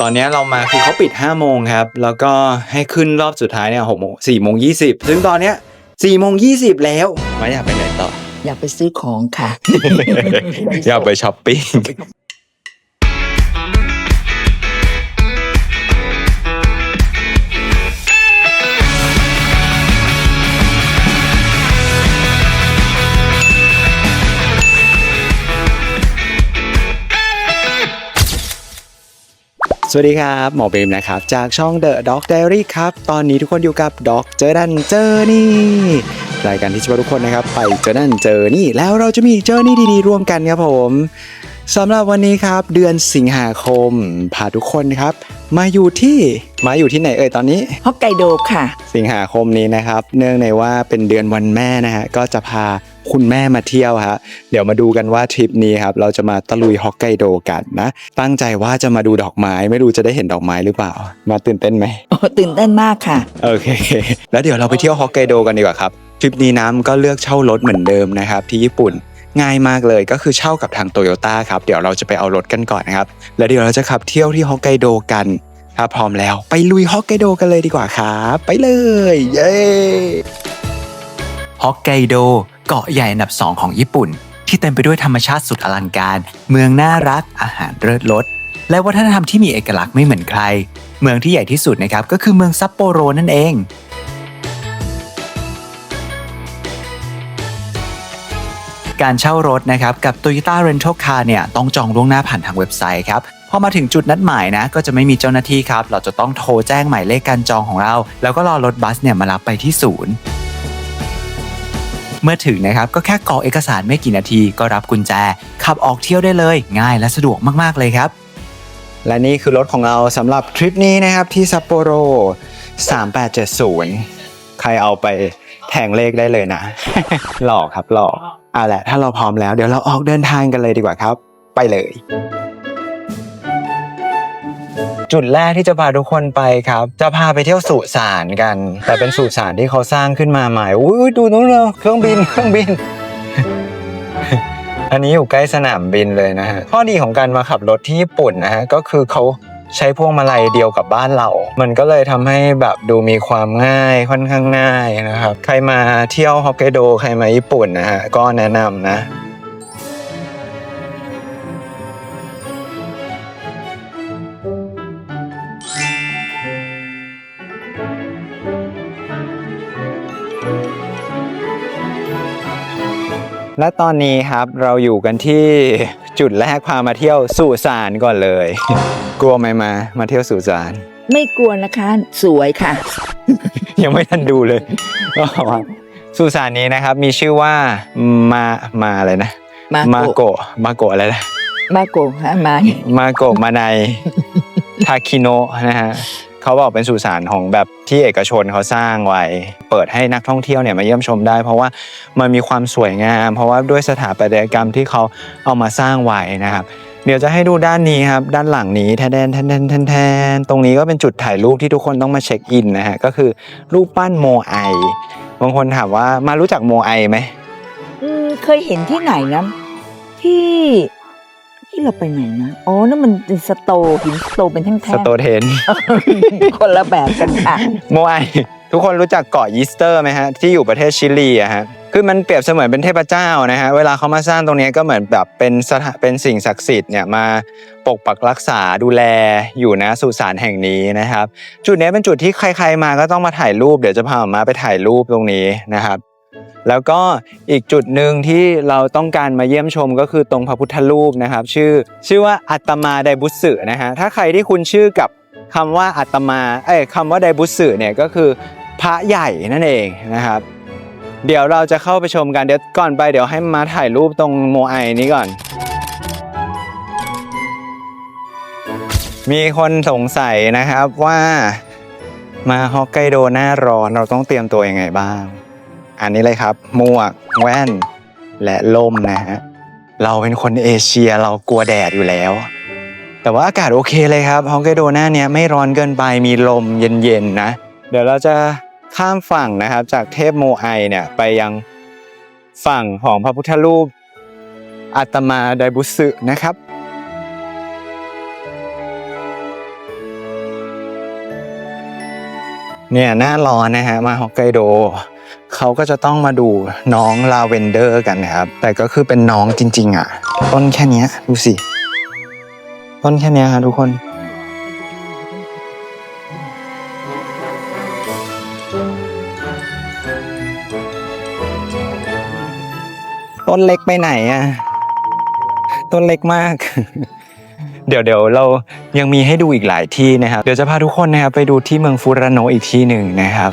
ตอนนี้เรามาคือเขาปิด 5 โมงครับ แล้วก็ให้ขึ้นรอบสุดท้ายเนี่ย6โมง4โมง20ซึ่งตอนเนี้ย4โมง20แล้วไม่อยากไปไหนต่อ อยากไปซื้อของค่ะ อยากไปช้อปปิ้ง สวัสดีครับ หมอเบมนะครับ จากช่อง The Dog Diary ครับ ตอนนี้ทุกคนอยู่กับ Dog เจอดันเจอนี่รายการที่จะพาทุกคนนะครับ ไปเจอนั่นเจอนี่แล้วเราจะมีเจอนี่ดีๆ ร่วมกันครับผม สำหรับวันนี้ครับ เดือนสิงหาคมพาทุกคนครับ มาอยู่ที่มาอยู่ที่ไหนเอ่ยตอนนี้ฮอกไกโดค่ะ สิงหาคมนี้นะครับ เนื่องในว่าเป็นเดือนวันแม่นะฮะก็จะพาคุณแม่มาเที่ยวฮะเดี๋ยวมาดูกันว่าทริปนี้ครับเราจะมาตะลุยฮอกไกโดกันนะตั้งใจว่าจะมาดูดอกไม้ไม่รู้จะได้เห็นดอกไม้หรือเปล่า มาตื่นเต้นไหมโอ้ตื่นเต้นมากค่ะโอเคแล้วเดี๋ยวเราไปเที่ยวฮอกไกโดกันดีกว่าครับทริปนี้น้ำก็เลือกเช่ารถเหมือนเดิมนะครับที่ญี่ปุ่น ง่ายมากเลยก็คือเช่ากับทางโตโยต้าครับ เดี๋ยวเราจะไปเอารถกันก่อนนะครับ แล้วเดี๋ยวเราจะขับเที่ยวที่ฮอกไกโดกัน ถ้าพร้อมแล้วไปลุยฮอกไกโดกันเลยดีกว่าครับไปเลย เย้ฮอกไกโดเกาะใหญ่อันดับ2ของญี่ปุ่น ที่เต็มไปด้วยธรรมชาติสุดอลังการ เมืองน่ารักอาหารเลิศรสและวัฒนธรรมที่มีเอกลักษณ์ไม่เหมือนใคร เมืองที่ใหญ่ที่สุดนะครับก็คือเมืองซัปโปโรนั่นเอง การเช่ารถนะครับกับ Toyota Rental Car เนี่ยต้องจองล่วงหน้าผ่านทางเว็บไซต์ครับพอมาถึงจุดนัดหมายนะก็จะไม่มีเจ้าหน้าที่ครับ เราจะต้องโทรแจ้งหมายเลขการจองของเรา แล้วก็รอรถบัสเนี่ยมารับไปที่ศูนย์เมื่อถึงนะครับก็แค่กรอกเอกสารไม่กี่นาทีก็รับกุญแจ ขับออกเที่ยวได้เลย ง่ายและสะดวกมากๆเลยครับ และนี่คือรถของเราสำหรับทริปนี้นะครับที่ซัปโปโร 3870 ใครเอาไป แทงเลขได้เลยนะ หลอกครับหลอกเอาแหละ ถ้าเราพร้อมแล้วเดี๋ยวเราออกเดินทางกันเลยดีกว่าครับ ไปเลย จุดแรกที่จะพาทุกคนไปครับ จะพาไปเที่ยวสุสานกัน แต่เป็นสุสานที่เขาสร้างขึ้นมาใหม่อุ้ยดูนู้นเลยเครื่องบินเครื่องบินอันนี้อยู่ใกล้สนามบินเลยนะฮะข้อดีของการมาขับรถที่ญี่ปุ่นนะฮะก็คือเขา ใช้พวงมาลัยเดียวกับบ้านเรา มันก็เลยทำให้แบบดูมีความง่ายค่อนข้างง่ายนะครับ ใครมาเที่ยวฮอกไกโดใครมาญี่ปุ่นนะฮะก็แนะนำนะและตอนนี้ครับเราอยู่กันที่จุดแรกพามาเที่ยวสุสานก่อนเลย กลัวไหมมามาเที่ยวสุสานไม่กลัวนะคะ สวยค่ะ ยังไม่ทันดูเลยก็ว่าสุสานนี้นะครับ มีชื่อว่ามามาอะไรนะ มามาโกะโกะมาโกะอะไรนะมาโกะฮะมามาโกะมาในทาคิโนะนะฮะเขาบอกเป็นสุสานของแบบที่เอกชนเขาสร้างไว้ เปิดให้นักท่องเที่ยวเนี่ยมาเยี่ยมชมได้ เพราะว่ามันมีความสวยงาม เพราะว่าด้วยสถาปัตยกรรมที่เขาเอามาสร้างไว้นะครับ เดี๋ยวจะให้ดูด้านนี้ครับ ด้านหลังนี้แทนแทนแทนแทนแทนแทนตรงนี้ก็เป็นจุดถ่ายรูปที่ทุกคนต้องมาเช็คอินนะฮะ ก็คือรูปปั้นโมไอบางคนถามว่ามารู้จักโมไอไหมอืมเคยเห็นที่ไหนนะที่ที่เราไปไหนนะอ๋อนั่นมันเป็นสโตว์หินสโตว์เป็นแท่งสโตเทนๆคนละแบบกันค่ะโมไอทุกคนรู้จักเกาะยิสเตอร์ไหมฮะ ที่อยู่ประเทศชิลีอะฮะ คือมันเปรียบเสมือนเป็นเทพเจ้านะฮะเวลาเขามาสร้างตรงนี้ก็เหมือนแบบเป็นสถาเป็นสิ่งศักดิ์สิทธิ์เนี่ยมาปกปักรักษาดูแลอยู่นะสุสานแห่งนี้นะครับ จุดนี้เป็นจุดที่ใคร ๆ มาก็ต้องมาถ่ายรูปเดี๋ยวจะพาหมาไปถ่ายรูปตรงนี้นะครับแล้วก็อีกจุดหนึ่งที่เราต้องการมาเยี่ยมชมก็คือตรงพระพุทธรูปนะครับ ชื่อชื่อว่าอัตมาไดบุสึนะฮะถ้าใครที่คุ้นชื่อกับคำว่าอัตมาเอ้ยคำว่าไดบุสึเนี่ยก็คือพระใหญ่นั่นเองนะครับ เดี๋ยวเราจะเข้าไปชมกันเดี๋ยวก่อนไปเดี๋ยวให้มาถ่ายรูปตรงโมไอนี้ก่อน มีคนสงสัยนะครับว่ามาฮอกไกโดหน้าร้อนเราต้องเตรียมตัวยังไงบ้าง อันนี้เลยครับหมวกแว่น และล่มนะฮะเราเป็นคนเอเชียเรากลัวแดดอยู่แล้ว แต่ว่าอากาศโอเคเลยครับฮอกไกโดหน้าเนี้ยไม่ร้อนเกินไปมีลมเย็นๆนะ เดี๋ยวเราจะ ข้ามฝั่งนะครับ จากเทพโมไอเนี่ยไปยังฝั่งของพระพุทธรูปอาตมาไดบุสึนะครับ เนี่ยหน้าร้อนนะฮะมาฮอกไกโดเขาก็จะต้องมาดูน้องลาเวนเดอร์กันนะครับ แต่ก็คือเป็นน้องจริง ๆ อะ ต้นแค่นี้ดูสิ ต้นแค่นี้ฮะทุกคน ต้นเล็กไปไหนอะ ต้นเล็กมาก เดี๋ยวเดี๋ยวเรายังมีให้ดูอีกหลายที่นะครับ เดี๋ยวจะพาทุกคนนะครับไปดูที่เมืองฟูรานโนอีกที่หนึ่งนะครับ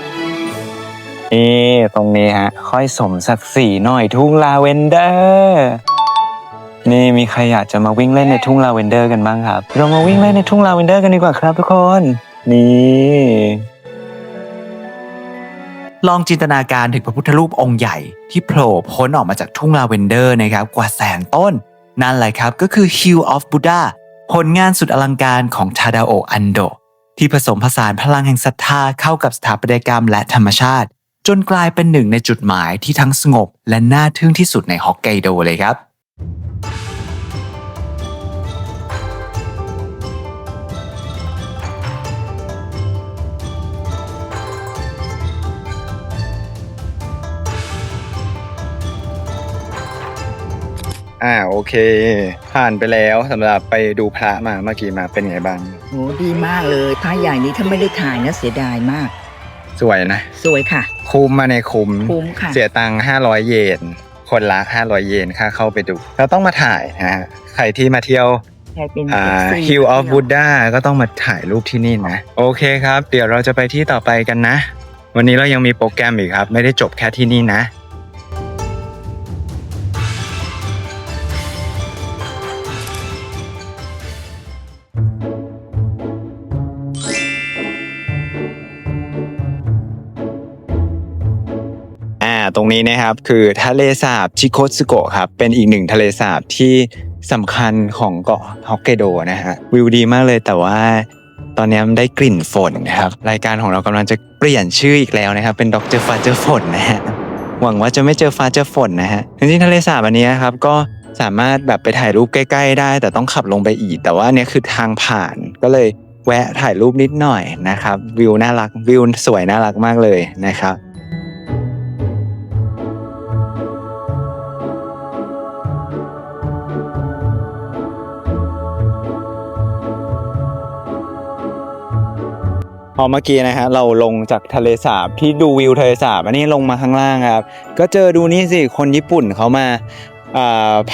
นี่ตรงนี้ฮะ ค่อยสมศักดิ์ศรีหน่อยทุ่งลาเวนเดอร์นี่มีใครอยากจะมาวิ่งเล่นในทุ่งลาเวนเดอร์กันบ้างครับ เรามาวิ่งเล่นในทุ่งลาเวนเดอร์กันดีกว่าครับทุกคน นี่ ลองจินตนาการถึงพระพุทธรูปองค์ใหญ่ที่โผล่พ้นออกมาจากทุ่งลาเวนเดอร์นะครับกว่าแสนต้น นั่นแหละครับก็คือ Hill of Buddha ผลงานสุดอลังการของทาดาโออันโด ที่ผสมผสานพลังแห่งศรัทธาเข้ากับสถาปัตยกรรมและธรรมชาติ จนกลายเป็นหนึ่งในจุดหมายที่ทั้งสงบ และน่าทึ่งที่สุดในฮอกไกโดเลยครับ อ่าโอเค ผ่านไปแล้วสำหรับไปดูพระมาเมื่อกี้มาเป็นไงบ้างโอ้ดีมากเลยพระใหญ่นี้ถ้าไม่ได้ถ่ายนะเสียดายมาก สวยนะ สวยค่ะ คุ้มมาในคุ้ม คุ้มค่ะ เสียตังค์500 เยน คนละ500 เยนค่าเข้าไปดูเราต้องมาถ่ายนะฮะใครที่มาเที่ยวใครเป็นอ่า FC Hill of Buddha ก็ต้องมาถ่ายรูปที่นี่นะ โอเคครับ เดี๋ยวเราจะไปที่ต่อไปกันนะ วันนี้เรายังมีโปรแกรมอีกครับ ไม่ได้จบแค่ที่นี่นะ ตรงนี้นะครับ คือทะเลสาบชิโคสึโกะครับ เป็นอีกหนึ่งทะเลสาบที่สำคัญของเกาะฮอกไกโดนะฮะวิวดีมากเลยแต่ว่าตอนนี้มันได้กลิ่นฝนนะครับ รายการของเรากำลังจะเปลี่ยนชื่ออีกแล้วนะครับ เป็นดอกเตอร์ฟ้าเจอฝนนะฮะหวังว่าจะไม่เจอฟ้าเจอฝนนะฮะจริงๆทะเลสาบอันนี้ครับก็สามารถแบบไปถ่ายรูปใกล้ ๆ ได้ แต่ต้องขับลงไปอีก แต่ว่าเนี่ยคือทางผ่านก็เลยแวะถ่ายรูปนิดหน่อยนะครับ วิวน่ารักวิวสวยน่ารักมากเลยนะครับ พอเมื่อกี้นะฮะเราลงจากทะเลสาบที่ดูวิวทะเลสาบอันนี้ลงมาข้างล่างครับ ก็เจอดูนี่สิคนญี่ปุ่นเขามา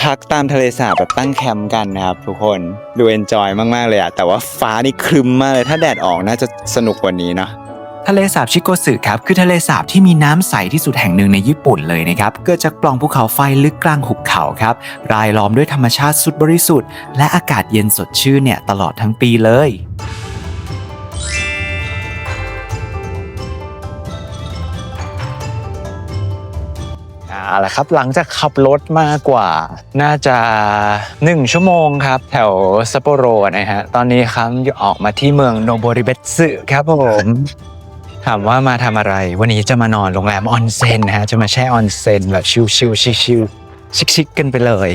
พักตามทะเลสาบแบบตั้งแคมป์กันนะครับทุกคนดูเอนจอยมาก ๆ เลยอะแต่ว่าฟ้านี่ครึมมากเลยถ้าแดดออกน่าจะสนุกกว่านี้เนาะทะเลสาบชิโกสึครับคือทะเลสาบที่มีน้ำใสที่สุดแห่งหนึ่งในญี่ปุ่นเลยนะครับเกิดจากปล่องภูเขาไฟลึกกลางหุบเขาครับรายล้อมด้วยธรรมชาติสุดบริสุทธิ์และอากาศเย็นสดชื่นเนี่ยตลอดทั้งปีเลย เอาละครับ หลังจากขับรถมากว่า น่าจะ 1 ชั่วโมงครับ แถวซัปโปโรนะฮะ ตอนนี้ครับออกมาที่เมืองโนโบริเบตสึครับผมถามว่ามาทำอะไร วันนี้จะมานอนโรงแรมออนเซ็นนะฮะ จะมาแช่ออนเซ็นแบบชิลชิลชิลชิลชิคชิคๆกันไปเลย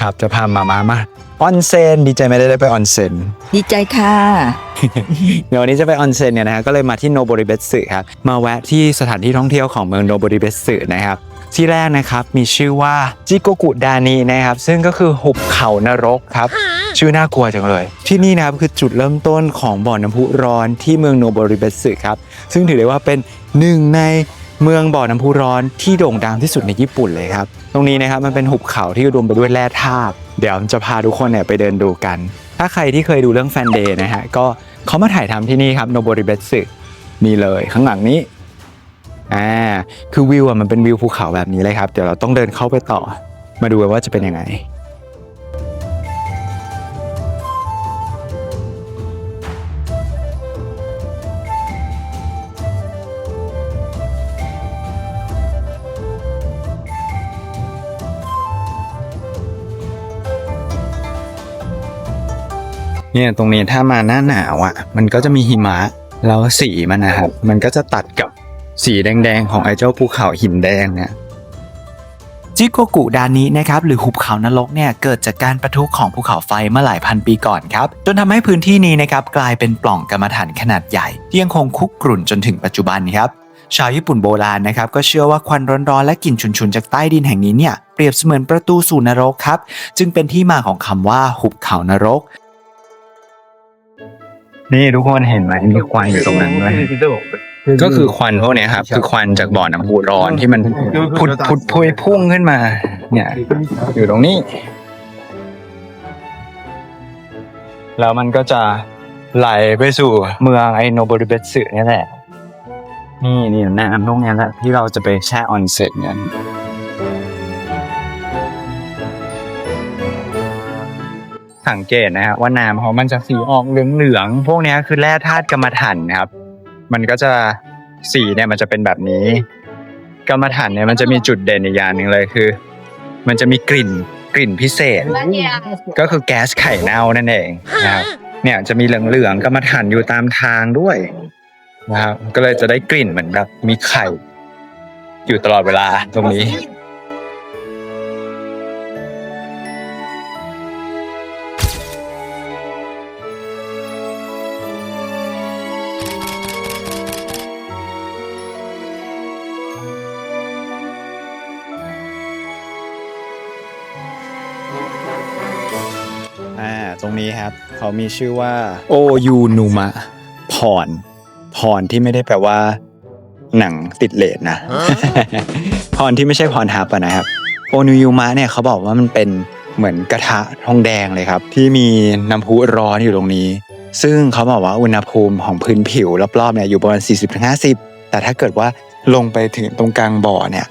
ครับจะพามามามาออนเซ็นดีใจไม่ได้ได้ไปออนเซ็นดีใจค่ะ เดี๋ยววันนี้จะไปออนเซ็นเนี่ยนะฮะก็เลยมาที่โนโบริเบตสึครับ มาแวะที่สถานที่ท่องเที่ยวของเมืองโนโบริเบตสึนะครับ ที่แรกนะครับมีชื่อว่าจิโกกุดานีนะครับ ซึ่งก็คือหุบเขานรกครับ ชื่อน่ากลัวจังเลย ที่นี่นะครับคือจุดเริ่มต้นของบ่อน้ำพุร้อนที่เมืองโนโบริเบตสึครับ ซึ่งถือได้ว่าเป็นหนึ่งในเมืองบ่อน้ำพุร้อนที่โด่งดังที่สุดในญี่ปุ่นเลยครับ ตรงนี้นะครับมันเป็นหุบเขาที่อุดมไปด้วยแร่ธาตุเดี๋ยวจะพาทุกคนเนี่ยไปเดินดูกัน ถ้าใครที่เคยดูเรื่องแฟนเดย์นะฮะก็เขามาถ่ายทำที่นี่ครับโนโบริเบตสึนี่เลยข้างหลังนี้ อ่าคือวิวอะมันเป็นวิวภูเขาแบบนี้เลยครับ เดี๋ยวเราต้องเดินเข้าไปต่อ มาดูว่าจะเป็นยังไงเนี่ยตรงนี้ถ้ามาหน้าหนาวอะ มันก็จะมีหิมะ แล้วสีมันนะครับ มันก็จะตัดกับ สีแดงๆ ของไอ้เจ้าภูเขาหินแดงเนี่ยจจิโกกุดานินะครับหรือหุบเขานรกเนี่ยเกิดจากการประทุของภูเขาไฟเมื่อหลายพันปีก่อนครับจนทำให้พื้นที่นี้นะครับกลายเป็นปล่องกรรมฐานขนาดใหญ่ ที่ยังคงคุกกรุ่นจนถึงปัจจุบันครับชาวญี่ปุ่นโบราณนะครับก็เชื่อว่าควันร้อนๆและกลิ่นฉุนๆจากใต้ดินแห่งนี้เนี่ยเปรียบเสมือนประตูสู่นรกครับ จึงเป็นที่มาของคำว่าหุบเขานรก นี่ทุกคนเห็นไหมมีควันอยู่ตรงนั้นด้วย ก็คือควันพวกเนี้ยครับคือควันจากบ่อน้ำพุร้อนที่มันพุดพุดพุยพุ่งขึ้นมา เนี่ย อยู่ตรงนี้ แล้วมันก็จะไหลไปสู่เมืองไอโนบริเบตสึเนี่ยแหละ นี่นี่น้ำตรงเนี้ยแหละที่เราจะไปแช่ออนเซ็ตกันสังเกตนะฮะว่าน้ำเขามันจะสีออกเหลืองๆพวกเนี้ยคือแร่ธาตุกรรมฐานนะครับ มันก็จะสีเนี่ยมันจะเป็นแบบนี้ กรรมฐานเนี่ยมันจะมีจุดเด่นอีกอย่างหนึ่งเลยคือ มันจะมีกลิ่นกลิ่นพิเศษ ก็คือแก๊สไข่เน่านั่นเองนะครับเนี่ยจะมีเหลืองๆกรรมฐานอยู่ตามทางด้วยนะครับก็เลยจะได้กลิ่นเหมือนแบบมีไข่ อยู่ตลอดเวลาตรงนี้ รงนี้ครับ เขามีชื่อว่าโอยูนูมะพรพรที่ไม่ได้แปลว่า หนังติดเลทนะ พรที่ไม่ใช่พรทับอะนะครับ โอนูยูมะเนี่ยเขาบอกว่ามันเป็นเหมือนกระทะทองแดงเลยครับ ที่มีน้ำพุร้อนอยู่ตรงนี้ ซึ่งเขาบอกว่าอุณหภูมิของพื้นผิวรอบๆเนี่ยอยู่ประมาณ40-50 แต่ถ้าเกิดว่าลงไปถึงตรงกลางบ่อเนี่ย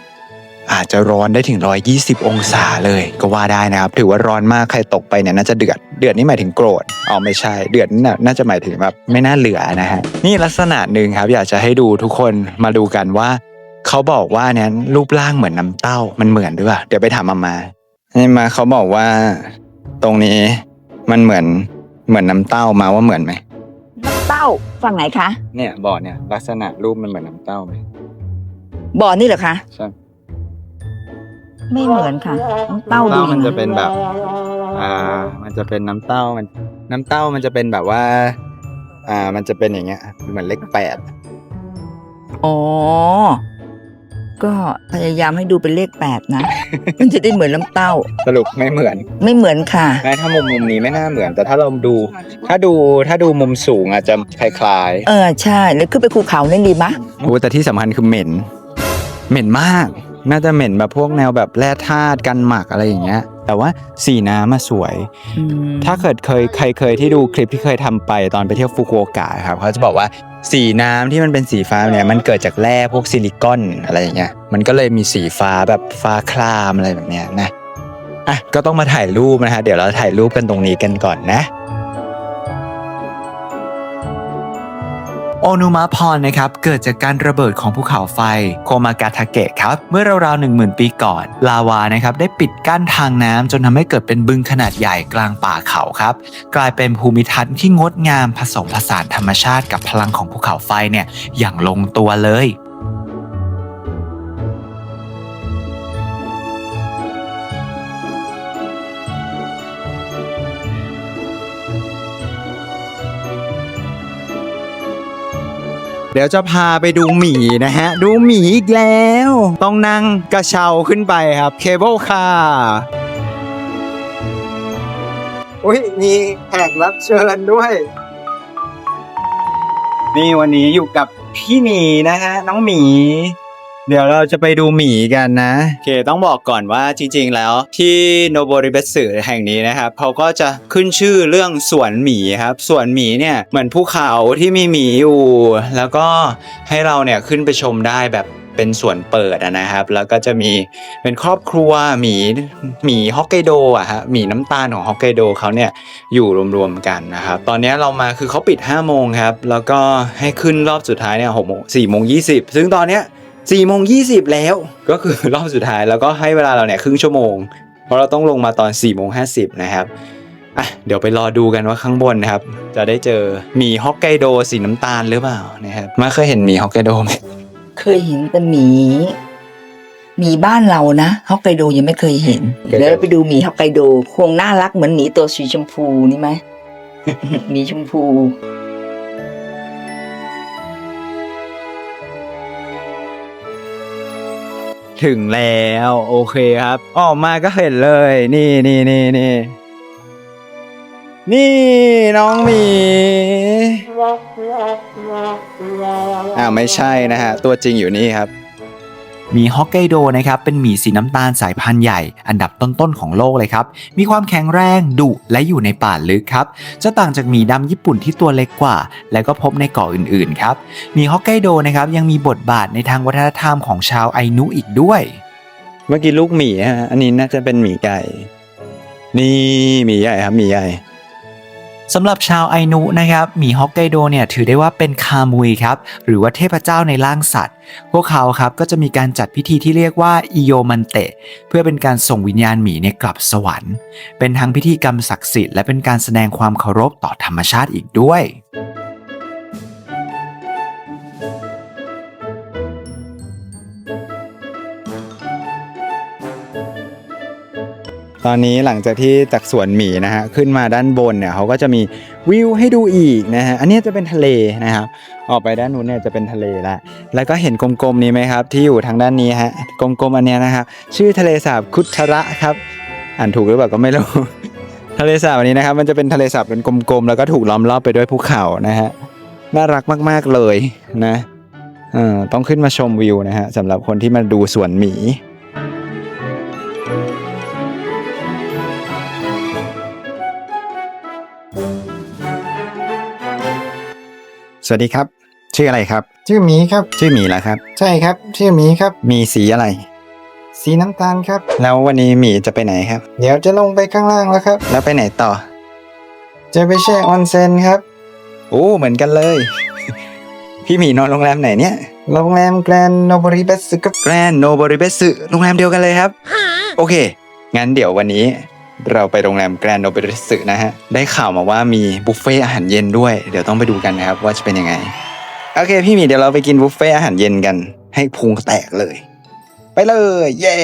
อาจจะร้อนได้ถึง 120 องศาเลยก็ว่าได้นะครับ ถือว่าร้อนมากใครตกไปเนี่ยน่าจะเดือด เดือดนี่หมายถึงโกรธอ๋อไม่ใช่ เดือดนี่น่ะน่าจะหมายถึงแบบไม่น่าเหลือนะฮะนี่ลักษณะหนึ่งครับ อยากจะให้ดูทุกคนมาดูกันว่า เขาบอกว่าเนี่ยรูปร่างเหมือนน้ำเต้ามันเหมือนหรือเปล่าเดี๋ยวไปถามมามาให้มาเขาบอกว่า ตรงนี้มันเหมือนเหมือนน้ำเต้ามาว่าเหมือนไหมเต้าฝั่งไหนคะเนี่ยบ่อเนี่ยลักษณะรูปมันเหมือนน้ำเต้าไหมบ่อนี่เหรอคะใช่ ไม่เหมือนค่ะน้ำเต้าดูน้ำเต้ามันจะเป็นแบบ อ่า มันจะเป็นน้ำเต้ามัน น้ำเต้ามันจะเป็นแบบว่า อ่า มันจะเป็นอย่างเงี้ย เหมือนเลขแปดอ๋อ ก็พยายามให้ดูเป็นเลขแปดนะ มันจะได้เหมือนน้ำเต้า สรุปไม่เหมือนไม่เหมือนค่ะ แม้ถ้ามุมมุมนี้ไม่น่าเหมือน แต่ถ้าเราดู ถ้าดูถ้าดูมุมสูงอาจจะคล้ายเออใช่แล้วขึ้นไปภูเขานั่นดีมะๆโอ้แต่ที่สำคัญคือเหม็น เหม็นมาก น่าจะเหม็นแบบพวกแนวแบบแร่ธาตุกันหมักอะไรอย่างเงี้ย แต่ว่าสีน้ำมาสวยอืมถ้าเกิดเคยใครเคยที่ดูคลิปที่เคยทำไปตอนไปเที่ยวฟุกุโอกะครับเขาจะบอกว่าสีน้ำที่มันเป็นสีฟ้าเนี่ยมันเกิดจากแร่พวกซิลิคอนอะไรอย่างเงี้ยมันก็เลยมีสีฟ้าแบบฟ้าครามอะไรแบบเนี้ยนะอะก็ต้องมาถ่ายรูปนะฮะเดี๋ยวเราถ่ายรูปกันตรงนี้กันก่อนนะ โอนุมาพรนะครับเกิดจากการระเบิดของภูเขาไฟโคมากาทาเกะครับเมื่อราวๆ10,000ปีก่อน ลาวานะครับได้ปิดกั้นทางน้ำจนทำให้เกิดเป็นบึงขนาดใหญ่กลางป่าเขาครับกลายเป็นภูมิทัศน์ที่งดงามผสมผสานธรรมชาติกับพลังของภูเขาไฟเนี่ยอย่างลงตัวเลย ดี๋ยวจะพาไปดูหมีนะฮะ ดูหมีอีกแล้ว ต้องนั่งกระเช้าขึ้นไปครับ เคเบิลคาร์อุ้ยมีแขกรับเชิญด้วย นี่วันนี้อยู่กับพี่หมีนะฮะ น้องหมี เดี๋ยวเราจะไปดูหมีกันนะ โอเคต้องบอกก่อนว่าจริงๆแล้วที่โนโบริเบสึแห่งนี้นะครับเขาก็จะขึ้นชื่อเรื่องสวนหมีครับสวนหมีเนี่ยเหมือนภูเขาที่มีหมีอยู่ แล้วก็ให้เราเนี่ยขึ้นไปชมได้แบบเป็นสวนเปิดนะครับ แล้วก็จะมีเป็นครอบครัวหมีหมีฮอกไกโดอะฮะหมีน้ำตาลของฮอกไกโดเขาเนี่ยอยู่รวมๆกันนะครับ ตอนนี้เรามาคือเขาปิด5โมงครับ แล้วก็ให้ขึ้นรอบสุดท้ายเนี่ยหกโมงสี่โมงยี่สิบซึ่งตอนเนี้ย สี่โมงยี่สิบแล้ว ก็คือรอบสุดท้ายแล้วก็ให้เวลาเราเนี่ยครึ่งชั่วโมง เพราะเราต้องลงมาตอน4ี่โมงห้าสิบนะครับอะเดี๋ยวไปรอดูกันว่าข้างบนนะครับ จะได้เจอหมีฮอกไกโดสีน้ำตาลหรือเปล่านะครับมาเคยเห็นหมีฮอกไกโดไหมเคยเห็นแต่หมีหมีบ้านเรานะฮอกไกโดยังไม่เคยเห็นเคยเห็นเดี๋ยวเราไปดูหมีฮอกไกโดคงน่ารักเหมือนหมีตัวสีชมพูนี่ไหม หมีชมพู ถึงแล้ว โอเคครับ ออกมาก็เห็นเลย นี่นี่นี่นี่นี่น้องหมีอ้าวไม่ใช่นะฮะ ตัวจริงอยู่นี่ครับ หมีฮอกไกโดนะครับเป็นหมีสีน้ำตาลสายพันธุ์ใหญ่ อันดับต้นๆของโลกเลยครับ มีความแข็งแรงดุและอยู่ในป่าลึกครับ จะต่างจากหมีดำญี่ปุ่นที่ตัวเล็กกว่า และก็พบในเกาะอื่นๆครับหมีฮอกไกโดนะครับยังมีบทบาทในทางวัฒนธรรมของชาวไอนุอีกด้วย เมื่อกี้ลูกหมีฮะอันนี้น่าจะเป็นหมีไก่ นี่หมีใหญ่ครับหมีใหญ่ สำหรับชาวไอนุนะครับหมีฮอกไกโดเนี่ยถือได้ว่าเป็นคามุยครับหรือว่าเทพเจ้าในร่างสัตว์ พวกเขาครับก็จะมีการจัดพิธีที่เรียกว่าอิโยมันเตะเพื่อเป็นการส่งวิญญาณหมีเนี่ยกลับสวรรค์ เป็นทั้งพิธีกรรมศักดิ์สิทธิ์และเป็นการแสดงความเคารพต่อธรรมชาติอีกด้วย ตอนนี้หลังจากที่จากสวนหมีนะฮะขึ้นมาด้านบนเนี่ยเขาก็จะมีวิวให้ดูอีกนะฮะอันนี้จะเป็นทะเลนะครับออกไปด้านนู้นเนี่ยจะเป็นทะเลละแล้วก็เห็นกลมๆนี้ไหมครับ ที่อยู่ทางด้านนี้ฮะกลมๆอันนี้นะครับชื่อทะเลสาบคุชระครับ อ่านถูกหรือเปล่าก็ไม่รู้ทะเลสาบอันนี้นะครับ มันจะเป็นทะเลสาบเป็นกลมๆแล้วก็ถูกล้อมรอบไปด้วยภูเขานะฮะน่ารักมากๆเลยนะต้องขึ้นมาชมวิวนะฮะสำหรับคนที่มาดูสวนหมี สวัสดีครับ ชื่ออะไรครับ ชื่อหมีครับ ชื่อหมีแล้วครับ ใช่ครับ ชื่อหมีครับ มีสีอะไร สีน้ำตาลครับ แล้ววันนี้หมีจะไปไหนครับ เดี๋ยวจะลงไปข้างล่างแล้วครับ แล้วไปไหนต่อ จะไปแช่ออนเซ็นครับ โอ้เหมือนกันเลย พี่หมีนอนโรงแรมไหนเนี่ย โรงแรมแกรนโนบริเบสครับแกรนโนบริเบสึโรงแรมเดียวกันเลยครับ โอเค งั้นเดี๋ยววันนี้ เราไปโรงแรมแกรนโนบริสึนะฮะ ได้ข่าวมาว่ามีบุฟเฟ่อาหารเย็นด้วย เดี๋ยวต้องไปดูกันนะครับว่าจะเป็นยังไง โอเคพี่หมีเดี๋ยวเราไปกินบุฟเฟ่อาหารเย็นกัน ให้พุงแตกเลย ไปเลย เย้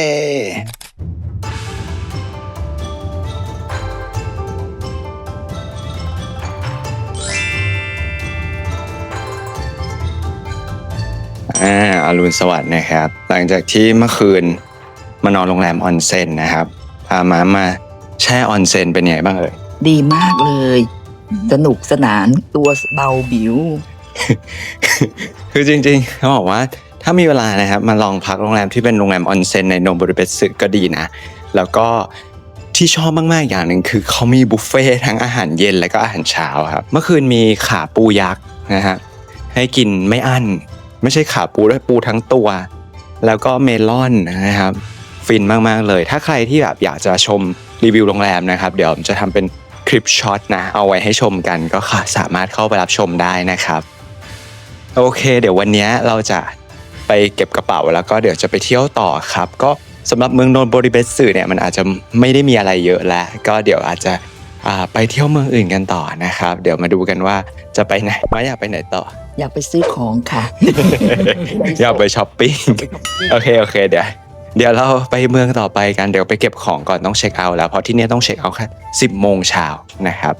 อ่าอรุณสวัสดิ์นะครับ หลังจากที่เมื่อคืนมานอนโรงแรมออนเซ็นนะครับ พามามา แช่ออนเซ็นเป็นไงบ้างเอ่ยดีมากเลย สนุกสนานตัวเบาบิว คือจริงๆเขาบอกว่าถ้ามีเวลานะครับมาลองพักโรงแรมที่เป็นโรงแรมออนเซ็นในโนบริเบสึก็ดีนะ แล้วก็ที่ชอบมากๆอย่างหนึ่งคือเขามีบุฟเฟ่ต์ทั้งอาหารเย็นและก็อาหารเช้าครับเมื่อคืนมีขาปูยักษ์นะฮะให้กินไม่อั้น ไม่ใช่ขาปูด้วยปูทั้งตัว แล้วก็เมลอนนะครับ ฟินมากๆเลย ถ้าใครที่แบบอยากจะชม รีวิวโรงแรมนะครับ เดี๋ยวผมจะทำเป็นคลิปช็อตนะ เอาไว้ให้ชมกันก็ค่ะสามารถเข้าไปรับชมได้นะครับ โอเค เดี๋ยววันนี้เราจะไปเก็บกระเป๋าแล้วก็เดี๋ยวจะไปเที่ยวต่อครับ ก็สำหรับเมืองโนนบริเบสสื่อเนี่ยมันอาจจะไม่ได้มีอะไรเยอะแล้ว ก็เดี๋ยวอาจจะอ่าไปเที่ยวเมืองอื่นกันต่อนะครับ เดี๋ยวมาดูกันว่าจะไปไหนมาอยากไปไหนต่อ อยากไปซื้อของค่ะ อยากไปช้อปปิ้งโอเคโอเคเดี๋ยว เดี๋ยวเราไปเมืองต่อไปกันเดี๋ยวไปเก็บของก่อนต้องเช็คเอาท์แล้วเพราะที่เนี่ยต้องเช็คเอาท์แค่สิบโมงเช้านะครับ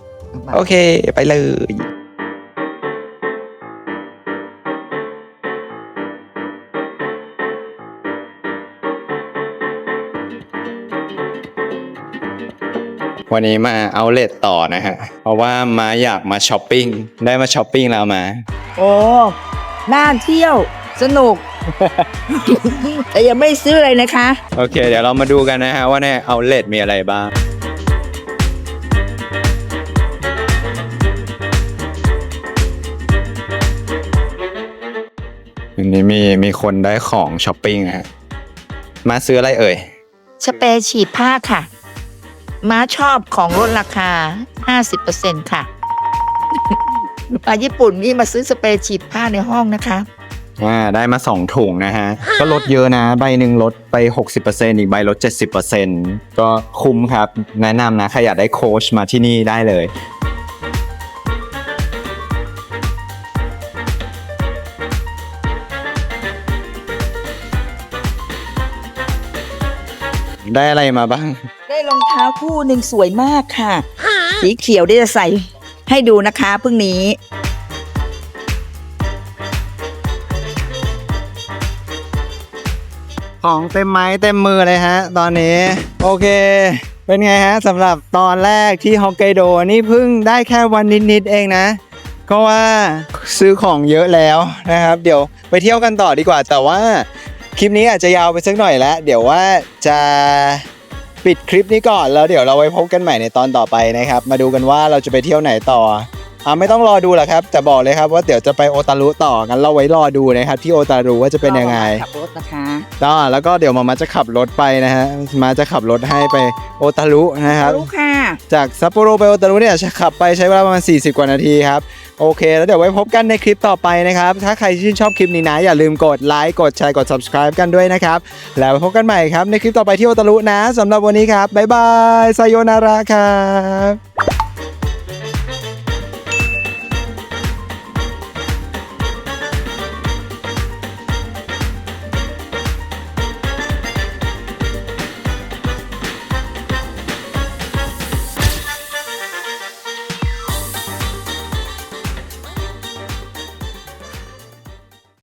โอเคไปเลยวันนี้มาเอาเลทต่อนะฮะ เพราะว่ามาอยากมาช้อปปิ้ง ได้มาช้อปปิ้งแล้วมา โอ้ น่าเที่ยว สนุก แต่ยังไม่ซื้ออะไรนะคะ โอเค เดี๋ยวเรามาดูกันนะฮะว่าในเอาเลทมีอะไรบ้าง วันนี้มีมีคนได้ของช้อปปิ้งนะฮะ มาซื้ออะไรเอ่ย สเปรย์ฉีดผ้าค่ะ ม้าชอบของลดราคา 50%ค่ะ มาญี่ปุ่นนี่มาซื้อสเปรย์ฉีดผ้าในห้องนะคะ อ่าได้มาสองถุงนะฮะ ก็ลดเยอะนะ ใบหนึ่งลดไป 60%อีกใบลด 70%ก็คุ้มครับ แนะนำนะใครอยากได้โค้ชมาที่นี่ได้เลยโได้อะไรมาบ้าง ได้รองเท้าคู่หนึ่งสวยมากค่ะ สีเขียวได้จะใส่ให้ดูนะคะเพิ่งนี้ ของเต็มไม้เต็มมือเลยฮะ ตอนนี้ โอเค เป็นไงฮะสำหรับตอนแรกที่ฮอกไกโดนี่เพิ่งได้แค่วันนิดๆเองนะก็ว่าซื้อของเยอะแล้วนะครับ เดี๋ยวไปเที่ยวกันต่อดีกว่า แต่ว่าคลิปนี้อาจจะยาวไปสักหน่อยแล้ว เดี๋ยวว่าจะปิดคลิปนี้ก่อนแล้วเดี๋ยวเราไว้พบกันใหม่ในตอนต่อไปนะครับ มาดูกันว่าเราจะไปเที่ยวไหนต่อ อ่าไม่ต้องรอดูหรอกครับแต่บอกเลยครับว่าเดี๋ยวจะไปโอตารุต่อกันเราไว้รอดูนะครับที่โอตารุว่าจะเป็นยังไงขับรถนะคะก็แล้วก็เดี๋ยวมามาจะขับรถไปนะฮะมาจะขับรถให้ไปโอตารุนะครับรู้ค่ะจากซัปโปโรไปโอตารุเนี่ยจะขับไปใช้เวลาประมาณ 40 กว่านาทีครับโอเค แล้วเดี๋ยวไว้พบกันในคลิปต่อไปนะครับ ถ้าใครชื่นชอบคลิปนี้นะ อย่าลืมกดไลค์กดแชร์กด subscribe กันด้วยนะครับ แล้วไว้พบกันใหม่ครับในคลิปต่อไปที่โอตารุนะสำหรับวันนี้ครับบ๊ายบายไซโยนาระครับ